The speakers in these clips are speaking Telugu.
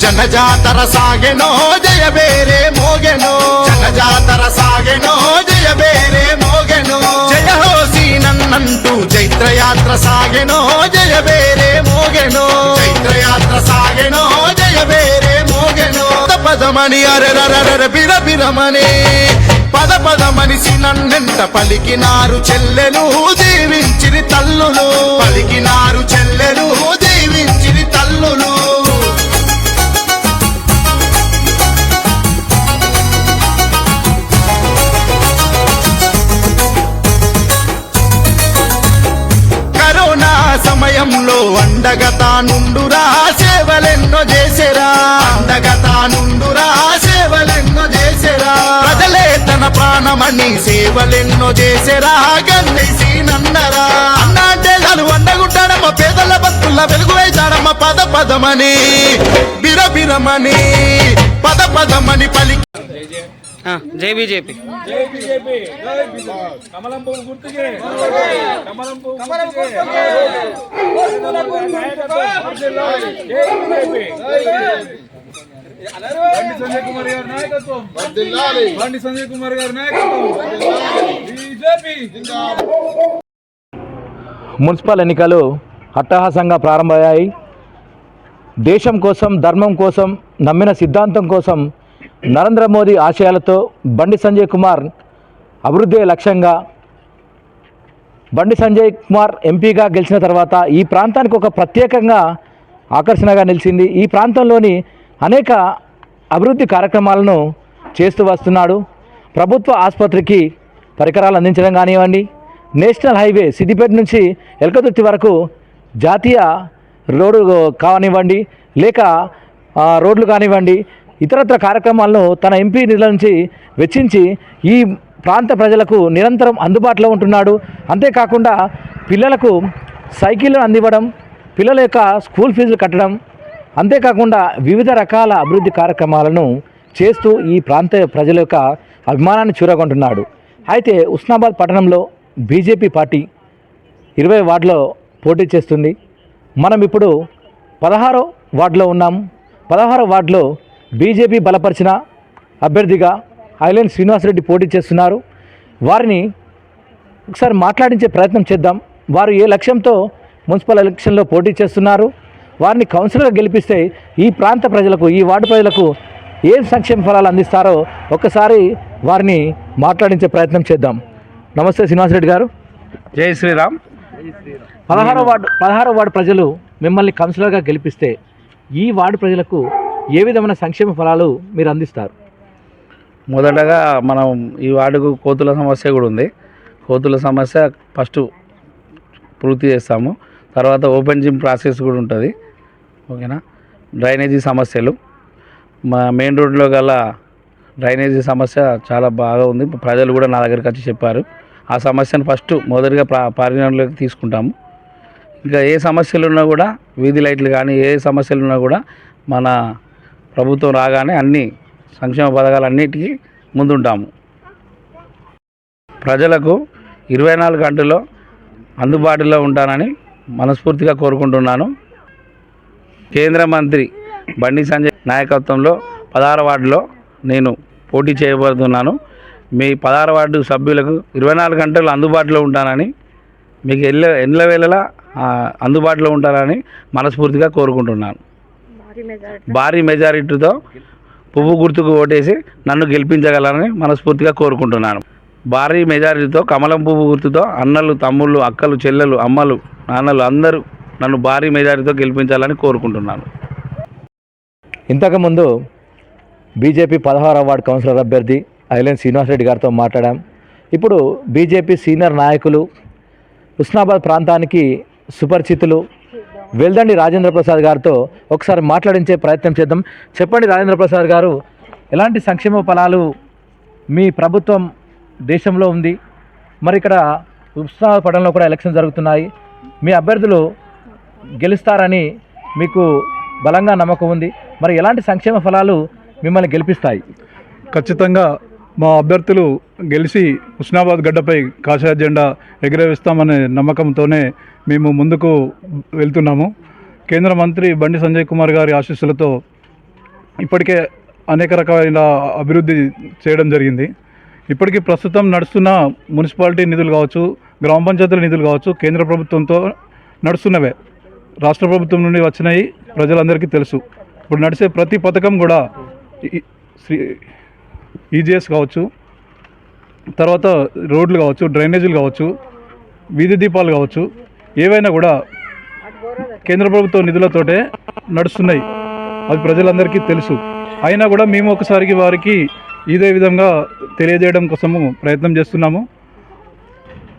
నన్నంటూ జనజాతర సాగెనో జయ వేరే మోగెనో జనజాతర సాగెనో జయ బేరే మోగెనో జయ హో సీనన్నంటూ చైత్రయాత్ర సాగెనో జయ బేరే మోగెనో చైత్రయాత్ర సాగెనో జయ బేరే మోగెనో పద పదమని అరరరర బిర బిరమని పద పదమనిసి నన్నెంట పలికినారు చెల్లెను దీవించిరి తల్లులు పలికినారు చెల్లెను దీవించిరి తల్లులు సమయంలో అండగా తానుండురా సేవలెన్నో చేసేరా. అండగా తానుండురా సేవలెన్నో చేసేరా. ప్రజలే తన ప్రాణమని సేవలెన్నో చేసేరా. గన్నేసి నన్నరా అన్నంటే చాలు అండగుంటాడమ్మ పేదల భక్తుల వెలుగు వేశాడమ్మ పద పదమని బిరబిరమని పద పదమని పలికి జై బీజేపీ. జై బీజేపీ. జై బీజేపీ. కమలం పువ్వు గుర్తుకే. కమలం పువ్వు గుర్తుకే. పేదలకు నాయకత్వం వర్ధిల్లాలి. జై బీజేపీ బండి సంజయ్ కుమార్ గారి నాయకత్వం. బండి సంజయ్ కుమార్ గారి నాయకత్వం. బీజేపీ. మున్సిపల్ ఎన్నికలు అట్టహాసంగా ప్రారంభమయ్యాయి. దేశం కోసం ధర్మం కోసం నమ్మిన సిద్ధాంతం కోసం నరేంద్ర మోదీ ఆశయాలతో బండి సంజయ్ కుమార్ అభివృద్ధి లక్ష్యంగా బండి సంజయ్ కుమార్ ఎంపీగా గెలిచిన తర్వాత ఈ ప్రాంతానికి ఒక ప్రత్యేకంగా ఆకర్షణగా నిలిచింది. ఈ ప్రాంతంలోని అనేక అభివృద్ధి కార్యక్రమాలను చేస్తూ వస్తున్నాడు. ప్రభుత్వ ఆసుపత్రికి పరికరాలు అందించడం కానివ్వండి నేషనల్ హైవే సిద్దిపేట నుంచి ఎలకతుర్తి వరకు జాతీయ రోడ్డు కానివ్వండి లేక రోడ్లు కానివ్వండి ఇతరత్ర కార్యక్రమాలను తన ఎంపీ నిధుల నుంచి వెచ్చించి ఈ ప్రాంత ప్రజలకు నిరంతరం అందుబాటులో ఉంటున్నాడు. అంతేకాకుండా పిల్లలకు సైకిళ్ళు అందివ్వడం పిల్లల యొక్క స్కూల్ ఫీజులు కట్టడం అంతేకాకుండా వివిధ రకాల అభివృద్ధి కార్యక్రమాలను చేస్తూ ఈ ప్రాంత ప్రజల యొక్క అభిమానాన్ని చూరగొంటున్నాడు. అయితే ఉస్నాబాద్ పట్టణంలో బీజేపీ పార్టీ ఇరవై వార్డులో పోటీ చేస్తుంది. మనం ఇప్పుడు పదహారో వార్డులో ఉన్నాం. పదహారో వార్డులో బీజేపీ బలపరిచిన అభ్యర్థిగా ఐలెండ్ శ్రీనివాసరెడ్డి పోటీ చేస్తున్నారు. వారిని ఒకసారి మాట్లాడించే ప్రయత్నం చేద్దాం. వారు ఏ లక్ష్యంతో మున్సిపల్ ఎలక్షన్లో పోటీ చేస్తున్నారు? వారిని కౌన్సిలర్గా గెలిపిస్తే ఈ ప్రాంత ప్రజలకు ఈ వార్డు ప్రజలకు ఏం సంక్షేమ ఫలాలు అందిస్తారో ఒక్కసారి వారిని మాట్లాడించే ప్రయత్నం చేద్దాం. నమస్తే శ్రీనివాసరెడ్డి గారు. జై శ్రీరామ్. పదహారో వార్డు పదహారో వార్డు ప్రజలు మిమ్మల్ని కౌన్సిలర్గా గెలిపిస్తే ఈ వార్డు ప్రజలకు ఏ విధమైన సంక్షేమ ఫలాలు మీరు అందిస్తారు? మొదటగా మనం ఈ వార్డుకు కోతుల సమస్య కూడా ఉంది. కోతుల సమస్య ఫస్ట్ పూర్తి చేస్తాము. తర్వాత ఓపెన్ జిమ్ ప్రాసెస్ కూడా ఉంటుంది. ఓకేనా? డ్రైనేజీ సమస్యలు. మా మెయిన్ రోడ్లో గల డ్రైనేజీ సమస్య చాలా బాగా ఉంది. ప్రజలు కూడా నా దగ్గరికి వచ్చి చెప్పారు. ఆ సమస్యను ఫస్ట్ మొదటిగా పరిగణలోకి తీసుకుంటాము. ఇంకా ఏ సమస్యలు ఉన్నా కూడా వీధి లైట్లు కానీ ఏ సమస్యలు ఉన్నా కూడా మన ప్రభుత్వం రాగానే అన్ని సంక్షేమ పథకాలన్నిటికీ ముందుంటాము. ప్రజలకు ఇరవై నాలుగు గంటల్లో అందుబాటులో ఉంటానని మనస్ఫూర్తిగా కోరుకుంటున్నాను. కేంద్ర మంత్రి బండి సంజయ్ నాయకత్వంలో పదహారు వార్డులో నేను పోటీ చేయబడుతున్నాను మీ పదహారు వార్డు సభ్యులకు ఇరవై నాలుగు గంటలు అందుబాటులో ఉంటానని మీకు ఎల్ల ఎల్ల వేళలా అందుబాటులో ఉంటారని మనస్ఫూర్తిగా కోరుకుంటున్నాను. భారీ మెజారిటీతో పువ్వు గుర్తుకు ఓటేసి నన్ను గెలిపించగలరని మనస్ఫూర్తిగా కోరుకుంటున్నాను. భారీ మెజారిటీతో కమలం పువ్వు గుర్తుతో అన్నలు తమ్ముళ్ళు అక్కలు చెల్లెలు అమ్మలు నాన్నలు అందరూ నన్ను భారీ మెజారిటీతో గెలిపించాలని కోరుకుంటున్నాను. ఇంతకుముందు బీజేపీ పదహారవ వార్డు కౌన్సిలర్ అభ్యర్థి ఐలెన్ శ్రీనివాసరెడ్డి గారితో మాట్లాడాం. ఇప్పుడు బీజేపీ సీనియర్ నాయకులు హుస్నాబాద్ ప్రాంతానికి సుపరిచితులు వెల్దండి రాజేంద్ర ప్రసాద్ గారితో ఒకసారి మాట్లాడించే ప్రయత్నం చేద్దాం. చెప్పండి రాజేంద్ర ప్రసాద్ గారు ఎలాంటి సంక్షేమ ఫలాలు మీ ప్రభుత్వం దేశంలో ఉంది? మరి ఇక్కడ ఉత్సాహపడంలో కూడా ఎలక్షన్ జరుగుతున్నాయి. మీ అభ్యర్థులు గెలుస్తారని మీకు బలంగా నమ్మకం ఉంది. మరి ఎలాంటి సంక్షేమ ఫలాలు మిమ్మల్ని గెలిపిస్తాయి? ఖచ్చితంగా మా అభ్యర్థులు గెలిచి హుస్నాబాద్ గడ్డపై కాషాయ జెండా ఎగురవేస్తామనే నమ్మకంతోనే మేము ముందుకు వెళ్తున్నాము. కేంద్ర మంత్రి బండి సంజయ్ కుమార్ గారి ఆశీస్సులతో ఇప్పటికే అనేక రకాలైన అభివృద్ధి చేయడం జరిగింది. ఇప్పటికీ ప్రస్తుతం నడుస్తున్న మున్సిపాలిటీ నిధులు కావచ్చు గ్రామ పంచాయతీల నిధులు కావచ్చు కేంద్ర ప్రభుత్వంతో నడుస్తున్నవే. రాష్ట్ర ప్రభుత్వం నుండి వచ్చినాయి ప్రజలందరికీ తెలుసు. ఇప్పుడు నడిచే ప్రతి పథకం కూడా శ్రీ ఈజీఎస్ కావచ్చు తర్వాత రోడ్లు కావచ్చు డ్రైనేజీలు కావచ్చు వీధి దీపాలు కావచ్చు ఏవైనా కూడా కేంద్ర ప్రభుత్వ నిధులతోటే నడుస్తున్నాయి. అది ప్రజలందరికీ తెలుసు. అయినా కూడా మేము ఒకసారికి వారికి ఇదే విధంగా తెలియజేయడం కోసము ప్రయత్నం చేస్తున్నాము.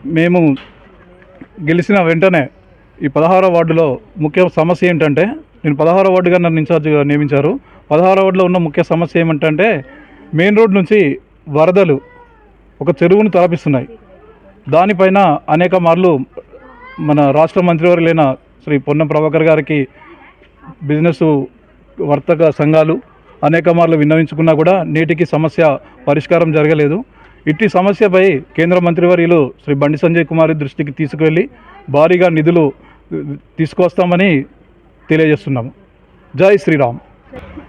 మేము గెలిచిన వెంటనే ఈ పదహారో వార్డులో ముఖ్య సమస్య ఏంటంటే నేను పదహారో వార్డుగా నన్ను ఇన్ఛార్జ్గా నియమించారు. పదహారో వార్డులో ఉన్న ముఖ్య సమస్య ఏమిటంటే మెయిన్ రోడ్ నుంచి వరదలు ఒక చెరువును తలపిస్తున్నాయి. దానిపైన అనేక మార్లు మన రాష్ట్ర మంత్రివర్యులైన శ్రీ పొన్నం ప్రభాకర్ గారికి బిజినెస్ వర్తక సంఘాలు అనేక మార్లు విన్నవించుకున్నా కూడా నేటికి సమస్య పరిష్కారం జరగలేదు. ఇట్టి సమస్యపై కేంద్ర మంత్రివర్యులు శ్రీ బండి సంజయ్ కుమార్ దృష్టికి తీసుకువెళ్ళి భారీగా నిధులు తీసుకొస్తామని తెలియజేస్తున్నాము. జై శ్రీరామ్.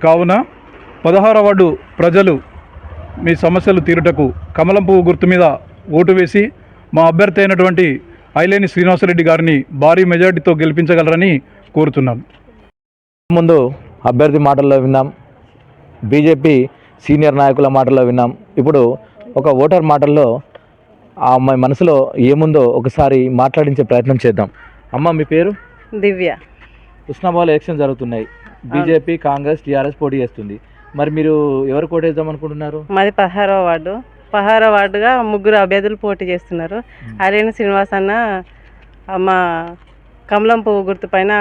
కావున పదహార వార్డు ప్రజలు మీ సమస్యలు తీరుటకు కమలం పువ్వు గుర్తు మీద ఓటు వేసి మా అభ్యర్థి అయినటువంటి ఐలేని శ్రీనివాసరెడ్డి గారిని భారీ మెజార్టీతో గెలిపించగలరని కోరుతున్నాను ముందు అభ్యర్థి మాటల్లో విన్నాం. బీజేపీ సీనియర్ నాయకుల మాటల్లో విన్నాం. ఇప్పుడు ఒక ఓటర్ మాటల్లో ఆ అమ్మాయి మనసులో ఏముందో ఒకసారి మాట్లాడించే ప్రయత్నం చేద్దాం. అమ్మ మీ పేరు? దివ్య. ఉస్నాబాద్ ఎలక్షన్ జరుగుతున్నాయి. బీజేపీ కాంగ్రెస్ టీఆర్ఎస్ పోటీ చేస్తుంది. మరి మీరు ఎవరు కోటేద్దాం అనుకుంటున్నారు? మాది పదహారవ వార్డు. పదహారవ వార్డుగా ముగ్గురు అభ్యర్థులు పోటీ చేస్తున్నారు. అరేణి శ్రీనివాస్ అన్న మా కమలం పువ్వు గుర్తు పైన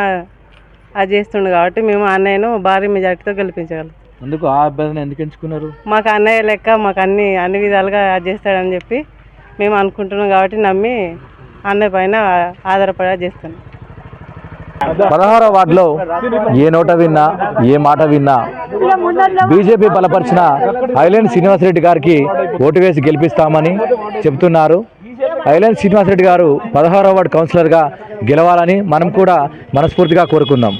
అది చేస్తుండు కాబట్టి మేము అన్నయ్యను భారీ మెజార్టీతో గెలిపించగలం. అందుకు ఆ అభ్యర్థిని ఎందుకు ఎంచుకున్నారు? మాకు అన్నయ్య లెక్క మాకు అన్ని అన్ని విధాలుగా అది చేస్తాడని చెప్పి మేము అనుకుంటున్నాం కాబట్టి నమ్మి అన్నయ్య పైన ఆధారపడి చేస్తున్నాం. పదహారో వార్డులో ఏ నోట విన్నా ఏ మాట విన్నా బీజేపీ బలపరిచిన ఐలాండ్ శ్రీనివాసరెడ్డి గారికి ఓటు వేసి గెలిపిస్తామని చెబుతున్నారు. ఐలాండ్ శ్రీనివాసరెడ్డి గారు పదహారో వార్డు కౌన్సిలర్గా గెలవాలని మనం కూడా మనస్ఫూర్తిగా కోరుకుందాం.